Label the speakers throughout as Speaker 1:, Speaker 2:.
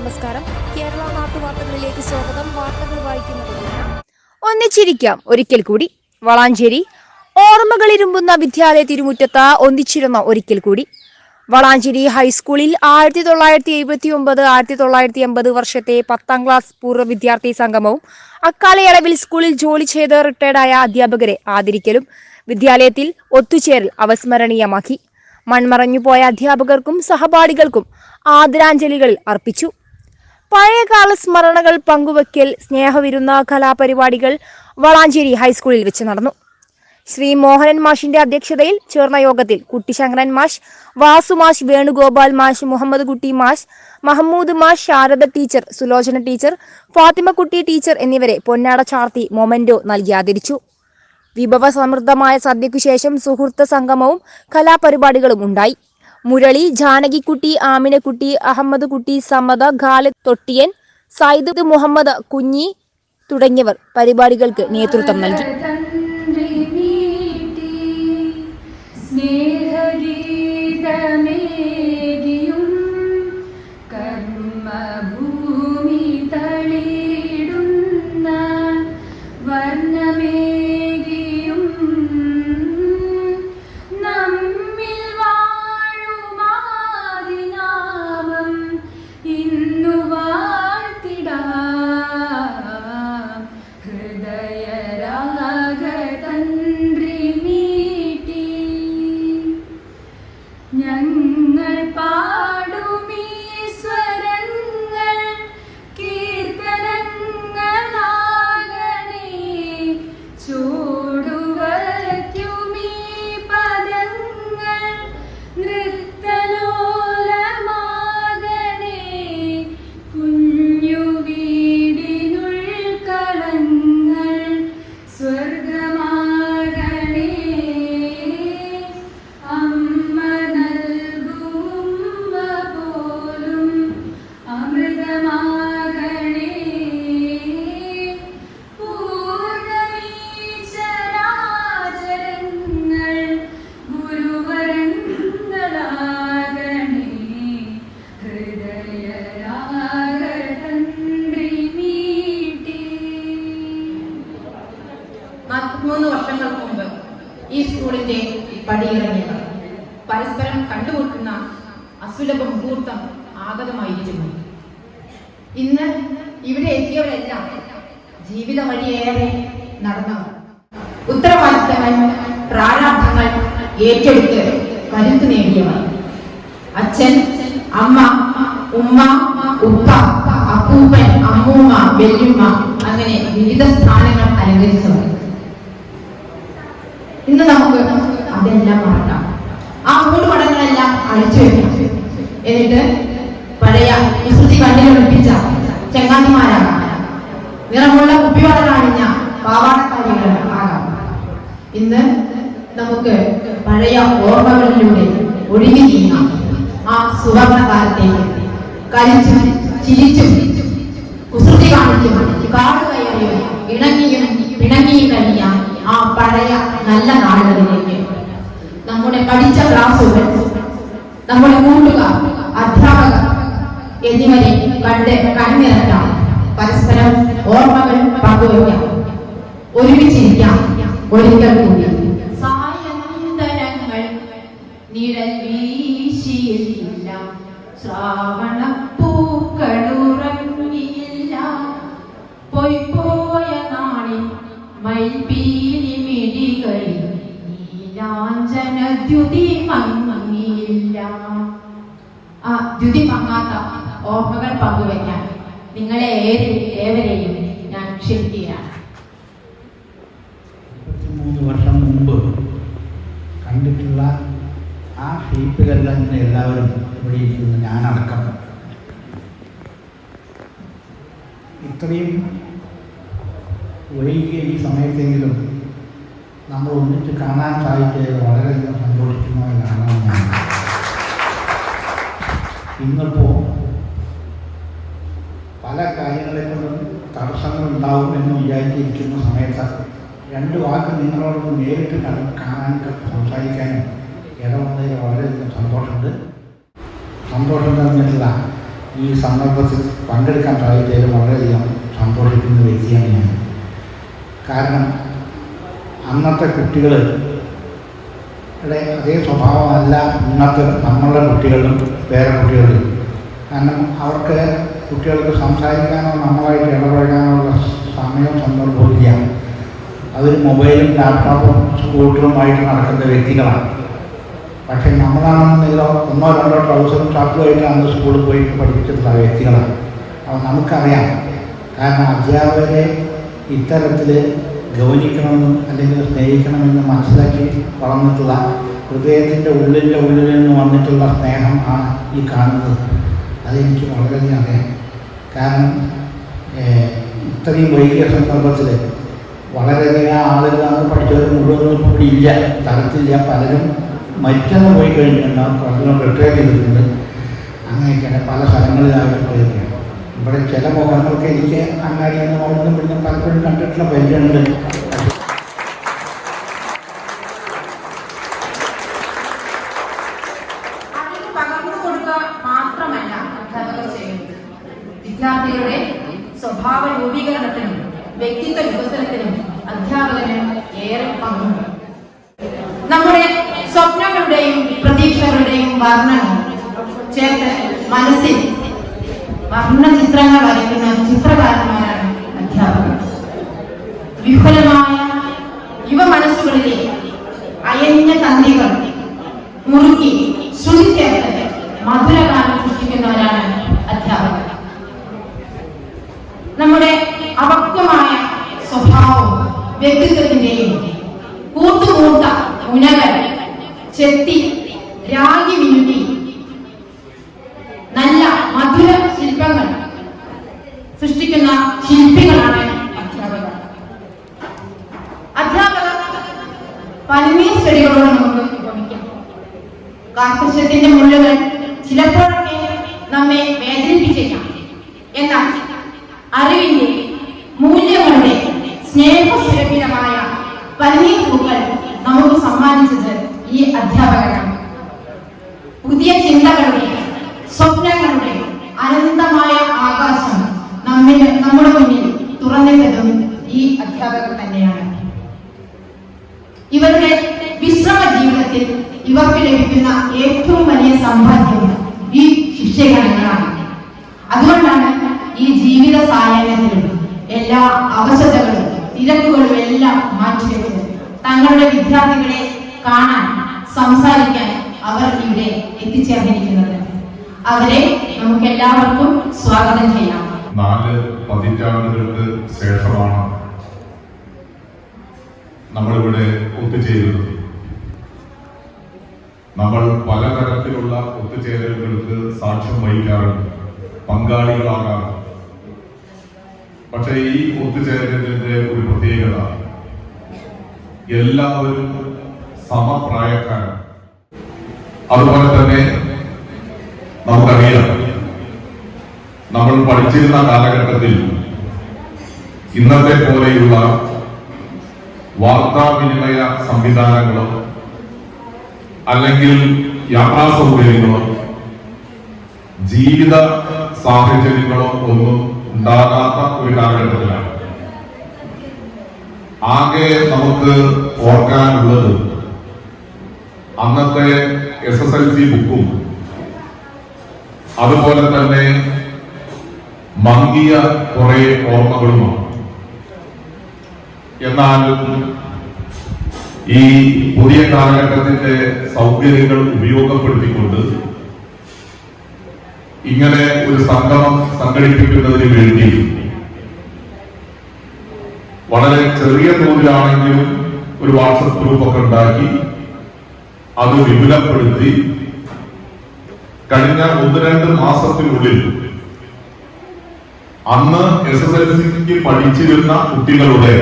Speaker 1: നമസ്കാരം. കേരള നാട്ടുവാർത്തകളിലേക്ക് സ്വാഗതം. വാർത്തകൾ വായിക്കുന്നത് ഒന്നിച്ചിരിക്കാം. ഒരിക്കൽ കൂടി. വളാഞ്ചേരി. ഓർമ്മകളിരുമ്പുന്ന വിദ്യാലയ തിരുമുറ്റത്ത് ഒന്നിച്ചിരുന്ന ഒരിക്കൽ കൂടി. വളാഞ്ചേരി ഹൈസ്കൂളിൽ ആയിരത്തി തൊള്ളായിരത്തി എഴുപത്തി ഒമ്പത് ആയിരത്തി തൊള്ളായിരത്തി എൺപത് വർഷത്തെ പത്താം ക്ലാസ് പൂർവ വിദ്യാർത്ഥി സംഗമവും അക്കാലയളവിൽ സ്കൂളിൽ ജോലി ചെയ്ത് റിട്ടയർഡായ അധ്യാപകരെ ആദരിക്കലും വിദ്യാലയത്തിൽ ഒത്തുചേരൽ അവസ്മരണീയമാക്കി. മൺമറഞ്ഞുപോയ അധ്യാപകർക്കും സഹപാഠികൾക്കും ആദരാഞ്ജലികൾ അർപ്പിച്ചു. പഴയകാല സ്മരണകൾ പങ്കുവയ്ക്കൽ സ്നേഹവിരുന്ന കലാപരിപാടികൾ വളാഞ്ചേരി ഹൈസ്കൂളിൽ വെച്ച് നടന്നു. ശ്രീ മോഹനൻ മാഷിന്റെ അധ്യക്ഷതയിൽ ചേർന്ന യോഗത്തിൽ കുട്ടിശങ്കരൻ മാഷ് വാസു മാഷ് വേണുഗോപാൽ മാഷ് മുഹമ്മദ് കുട്ടി മാഷ് മഹമ്മൂദ് മാഷ് Sharada teacher Sulochana teacher Fathimakutty teacher എന്നിവരെ പൊന്നാട ചാർത്തി മൊമന്റോ നൽകി ആദരിച്ചു. വിഭവ സമൃദ്ധമായ സദ്യയ്ക്കു ശേഷം സുഹൃത്ത് സംഗമവും കലാപരിപാടികളും ഉണ്ടായി. മുരളി ജാനകിക്കുട്ടി ആമിനക്കുട്ടി അഹമ്മദ് കുട്ടി സമദ ഖാലിദ് തൊട്ടിയൻ സൈദ് മുഹമ്മദ് കുഞ്ഞി തുടങ്ങിയവർ പരിപാടികൾക്ക് നേതൃത്വം നൽകി.
Speaker 2: ആഗതമായിരിക്കുന്നു ഇന്ന് ഇവിടെ എത്തിയവരെല്ലാം ജീവിത വഴിയേറെ നടന്നവർ ഉത്തരവാദിത്തങ്ങൾ പ്രാരാബ്ധങ്ങൾ ഏറ്റെടുത്ത് കരുത്ത് നേടിയവർ. അച്ഛൻ അമ്മ ഉമ്മ ഉപ്പ അപ്പൂപ്പൻ അമ്മൂമ്മ വെല്ലുമ്മ അങ്ങനെ വിവിധ സ്ഥാനങ്ങൾ അലങ്കരിച്ചവർ. ഇന്ന് നമുക്ക് അതെല്ലാം മറക്കാം. ആ മൂടുപടങ്ങളെല്ലാം അഴിച്ചു വെക്കാം. എന്നിട്ട് പഴയ വിശുദ്ധി കണ്ണിലൊളിപ്പിച്ച ചെങ്ങാതിമാരാകാം നിറമുള്ള കുപ്പിവളകളണിഞ്ഞ പാവാടക്കാരികൾ ആകാം. ഇന്ന് നമുക്ക് പഴയ ഓർമ്മകളിലൂടെ ഒഴുകി നീങ്ങാം. ആ സുവർണ കാലത്തേക്ക് കരിച്ചും ചിരിച്ചും കുസൃതി കാണിച്ചും കാട് കയറിയും പിണങ്ങിയും കഴിയാം ആ പഴയ നല്ല നാളുകളിലേക്ക്. നമ്മുടെ പഠിച്ച ക്ലാസ്സുകൾ നമ്മുടെ കൂട്ടുകാർ അധ്യാപകർ എന്നിവരെ കണ്ട് കണ്ണിറക്കാം പരസ്പരം ഓർമ്മകൾ പങ്കുവയ്ക്കാം. ഒരുമിച്ചിരിക്കാം. ഒരിക്കൽ കൂടി. സായന്തരങ്ങൾ നിഴൽ വീശിയില്ല ശ്രാവണ പൂക്കളുറങ്ങിയില്ല പൊയ്പോയ നാളിൽ മൈൽപീലി മിഴികളിൽ നീലാഞ്ചന ദ്യുതി മങ്ങിയില്ല. ആ ദ്യുതി മങ്ങാത്ത ഓർമ്മകൾ പങ്കുവയ്ക്കാൻ നിങ്ങളെ ഏറെ ഏവരെയും ഞാൻ ക്ഷണിക്കുകയാണ്.
Speaker 3: മൂന്ന് വർഷം മുമ്പ് കണ്ടിട്ടുള്ള ആ ഷീപ്പുകളിൽ നിന്ന് എല്ലാവരും ഇവിടെ ഞാനടക്കം ഇത്രയും വൈകിയ ഈ സമയത്തെങ്കിലും നമ്മൾ ഒന്നിച്ച് കാണാൻ സാധിച്ചത് വളരെയധികം സന്തോഷിക്കുന്നു എന്നാണ് ഞാൻ. ഇന്നിപ്പോൾ പല കാര്യങ്ങളെക്കൊണ്ടും തടസ്സങ്ങൾ ഉണ്ടാവും എന്ന് വിചാരിച്ചിരിക്കുന്ന സമയത്ത് രണ്ട് വാക്ക് നിങ്ങളോടൊന്ന് നേരിട്ട് കണ്ട് കാണാനൊക്കെ സംസാരിക്കാനും ഇടവന്നതിൽ വളരെയധികം സന്തോഷമുണ്ട്. സന്തോഷം തന്നിട്ടുള്ള ഈ സന്ദർഭത്തിൽ പങ്കെടുക്കാൻ സാധിച്ചതിൽ വളരെയധികം സന്തോഷിക്കുന്ന വ്യക്തിയാണ് ഞാൻ കാരണം അന്നത്തെ കുട്ടികൾ അതേ സ്വഭാവമല്ല ഇന്നത്തെ നമ്മളുടെ കുട്ടികളും വേറെ കുട്ടികളും. കാരണം അവർക്ക് കുട്ടികൾക്ക് സംസാരിക്കാനോ നമ്മളായിട്ട് ഇടപഴകാനോ ഉള്ള സമയവും സന്ദർഭവും ഇല്ല അവർ മൊബൈലും ലാപ്ടോപ്പും സ്കൂട്ടറുമായിട്ട് നടക്കുന്ന വ്യക്തികളാണ്. പക്ഷേ നമ്മളാണെന്നുണ്ടെങ്കിലോ ഒന്നോ രണ്ടോ ട്രൗസറും ഷർട്ടുമായിട്ട് അന്ന് സ്കൂളിൽ പോയി പഠിച്ചിട്ടുള്ള വ്യക്തികളാണ്. അപ്പം നമുക്കറിയാം. കാരണം അധ്യാപകരെ ഇത്തരത്തിൽ ഗൗനിക്കണമെന്നും അല്ലെങ്കിൽ സ്നേഹിക്കണമെന്നും മനസ്സിലാക്കി വളർന്നിട്ടുള്ള ഹൃദയത്തിന്റെ ഉള്ളിന്റെ ഉള്ളിൽ നിന്ന് വന്നിട്ടുള്ള സ്നേഹം ആണ് ഈ കാണുന്നത്. അതെനിക്ക് വളരെയധികം അറിയാം. കാരണം ഇത്രയും വൈകിയ സന്ദർഭത്തിൽ വളരെയധികം ആളുകൾ അന്ന് പഠിച്ചവർ മുഴുവനും കൂടി ഇല്ല. തലത്തില്ല പലരും മരിക്കാതെ പോയി കഴിഞ്ഞിട്ടുണ്ടാവും പലരും റിട്ടയർ ചെയ്തിട്ടുണ്ട്. അങ്ങനെയൊക്കെയാണ് പല സ്ഥലങ്ങളിലായിട്ട് പോയിരിക്കുന്നത്. ഇവിടെ ചില മുഖങ്ങളൊക്കെ എനിക്ക് അങ്ങാടി എന്ന് അവിടുന്ന് പിന്നെ പലപ്പോഴും കണ്ടിട്ടുള്ള പരിചയമുണ്ട്.
Speaker 2: സ്വഭാവ രൂപീകരണത്തിനും വ്യക്തിത്വ വികസനത്തിനും അധ്യാപകന് ഏറെ പങ്കുണ്ട്. നമ്മുടെ സ്വപ്നങ്ങളുടെയും പ്രതീക്ഷകളുടെയും വർണങ്ങൾ ചേർത്ത് മനസ്സിൽ വർണ ചിത്രങ്ങൾ വരയ്ക്കുന്ന ചിത്രകാരന്മാരാണ് വ്യക്തിത്വത്തിന്റെയും കൂട്ടുകൂട്ട ഉണകൾ ചെത്തി രാഗി മിനുട്ടി നല്ല മധുര ശില്പങ്ങൾ സൃഷ്ടിക്കുന്ന ശില്പികളാണ് അധ്യാപകർ. അധ്യാപകർ പനിനീർ ചെടികളോട് നമുക്ക് ഉപമിക്കാം. മുള്ളുകൾ ചിലപ്പോഴൊക്കെ നമ്മെ വേദനിപ്പിച്ചേക്കാം. എന്നാൽ അറിവിന്റെ മൂല്യങ്ങളുടെ സ്നേഹസുരഭിതമായ ലഭിക്കുന്ന ഏറ്റവും വലിയ സമ്പാദ്യം ഈ ശിഷ്യഗണങ്ങളാണ് അതുകൊണ്ടാണ് ഈ ജീവിത സായാഹ്നത്തിലും എല്ലാ അവശതകളും തിരക്കുകളും എല്ലാം മാറ്റിവെച്ച് തങ്ങളുടെ വിദ്യാർത്ഥികളെ കാണാൻ സംസാരിക്കാൻ അവർ ഇവിടെ എത്തിച്ചേർന്നിരിക്കുന്നത്. അവരെ നമുക്ക് എല്ലാവർക്കും സ്വാഗതം ചെയ്യാം.
Speaker 4: നാല് പതിറ്റാണ്ടുകൾക്ക് ശേഷമാണ് നമ്മളിവിടെ ഒത്തുചേരുന്നത്. നമ്മൾ പലതരത്തിലുള്ള ഒത്തുചേരലുകൾക്ക് സാക്ഷ്യം വഹിക്കാറുണ്ട് പങ്കാളികളാകാറുണ്ട്. പക്ഷേ ഈ ഒത്തുചേരലിന്റെ ഒരു പ്രത്യേകത എല്ലാവരും സമപ്രായക്കാരാണ്. അതുപോലെ തന്നെ നമുക്കറിയാം നമ്മൾ പഠിച്ചിരുന്ന കാലഘട്ടത്തിൽ ഇന്നത്തെ പോലെയുള്ള വാർത്താവിനിമയ സംവിധാനങ്ങളോ അല്ലെങ്കിൽ യാത്രാ സൗകര്യങ്ങളോ ജീവിത സാഹചര്യങ്ങളോ ഒന്നും ഉണ്ടാകാത്ത ഒരു കാലഘട്ടത്തിലാണ്. ആകെ നമുക്ക് ഓർക്കാനുള്ളത് അന്നത്തെ എസ് എസ് എൽ സി ബുക്കും അതുപോലെ തന്നെ മങ്ങിയ കുറെ ഓർമ്മകളുമാണ്. എന്നാൽ ഈ പുതിയ കാലഘട്ടത്തിന്റെ സൗകര്യങ്ങൾ ഉപയോഗപ്പെടുത്തിക്കൊണ്ട് ഇങ്ങനെ ഒരു സംഗമം സംഘടിപ്പിക്കുന്നതിന് വേണ്ടി വളരെ ചെറിയ തോതിലാണെങ്കിലും ഒരു വാട്സപ്പ് ഗ്രൂപ്പ് ഒക്കെ ഉണ്ടാക്കി അത് വിപുലപ്പെടുത്തി കഴിഞ്ഞ ഒന്ന് രണ്ട് മാസത്തിനുള്ളിൽ അന്ന് എസ് എസ് എൽ സിക്ക് പഠിച്ചിരുന്ന കുട്ടികളുടെ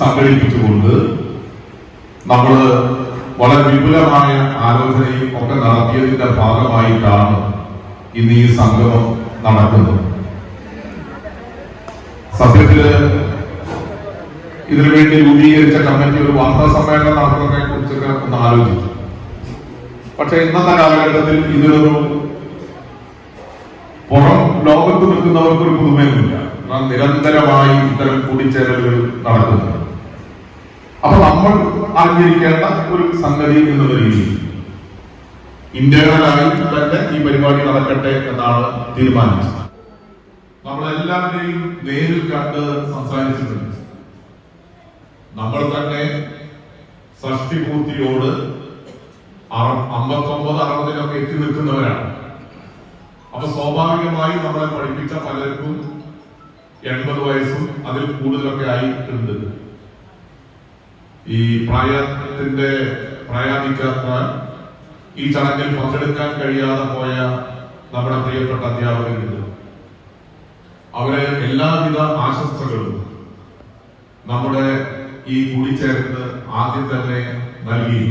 Speaker 4: സംഘടിപ്പിച്ചുകൊണ്ട് നമ്മൾ വളരെ വിപുലമായ ആലോചനയും ഒക്കെ നടത്തിയതിന്റെ ഭാഗമായിട്ടാണ് ഇന്ന് ഈ സംഗമം നടക്കുന്നത്. സത്യത്തിൽ ഇതിനു വേണ്ടി രൂപീകരിച്ച കമ്മിറ്റി ഒരു വാർത്താ സമ്മേളനം നടത്തുന്നതിനെ കുറിച്ചൊക്കെ ഒന്ന് ആലോചിച്ചു. പക്ഷെ ഇന്നത്തെ കാലഘട്ടത്തിൽ ഇതിനൊരു ലോകത്ത് നിൽക്കുന്നവർക്ക് ഒരു പുതുമയൊന്നുമില്ല കാരണം നിരന്തരമായി ഇത്തരം കൂടിച്ചേരലുകൾ നടക്കുന്നത് അപ്പൊ നമ്മൾ അറിഞ്ഞിരിക്കേണ്ട ഒരു സംഗതി എന്നുള്ള രീതിയിൽ ഇന്റേണലായി തന്നെ ഈ പരിപാടി നടക്കട്ടെ എന്നാണ് തീരുമാനിച്ചത്. നമ്മളെല്ലാവരെയും നേരിൽ കണ്ട് സംസാരിച്ചിട്ടുണ്ട്. നമ്മൾ തന്നെ ഷഷ്ടിപൂർത്തിയോട് അമ്പത്തൊമ്പത് അറുപതിലൊക്കെ എത്തി നിൽക്കുന്നവരാണ്. അപ്പൊ സ്വാഭാവികമായി നമ്മളെ പഠിപ്പിച്ച പലർക്കും എൺപത് വയസ്സും അതിൽ കൂടുതലൊക്കെ ആയിട്ടുണ്ട്. ഈ പ്രായത്തിന്റെ പ്രായാധിക്കാത്ത ഈ ചടങ്ങിൽ പങ്കെടുക്കാൻ കഴിയാതെ പോയ നമ്മുടെ പ്രിയപ്പെട്ട അധ്യാപകരുണ്ട് അവരെ എല്ലാവിധ ആശംസകളും നമ്മുടെ ഈ കൂടിച്ചേർന്ന് ആദ്യം തന്നെ നൽകി.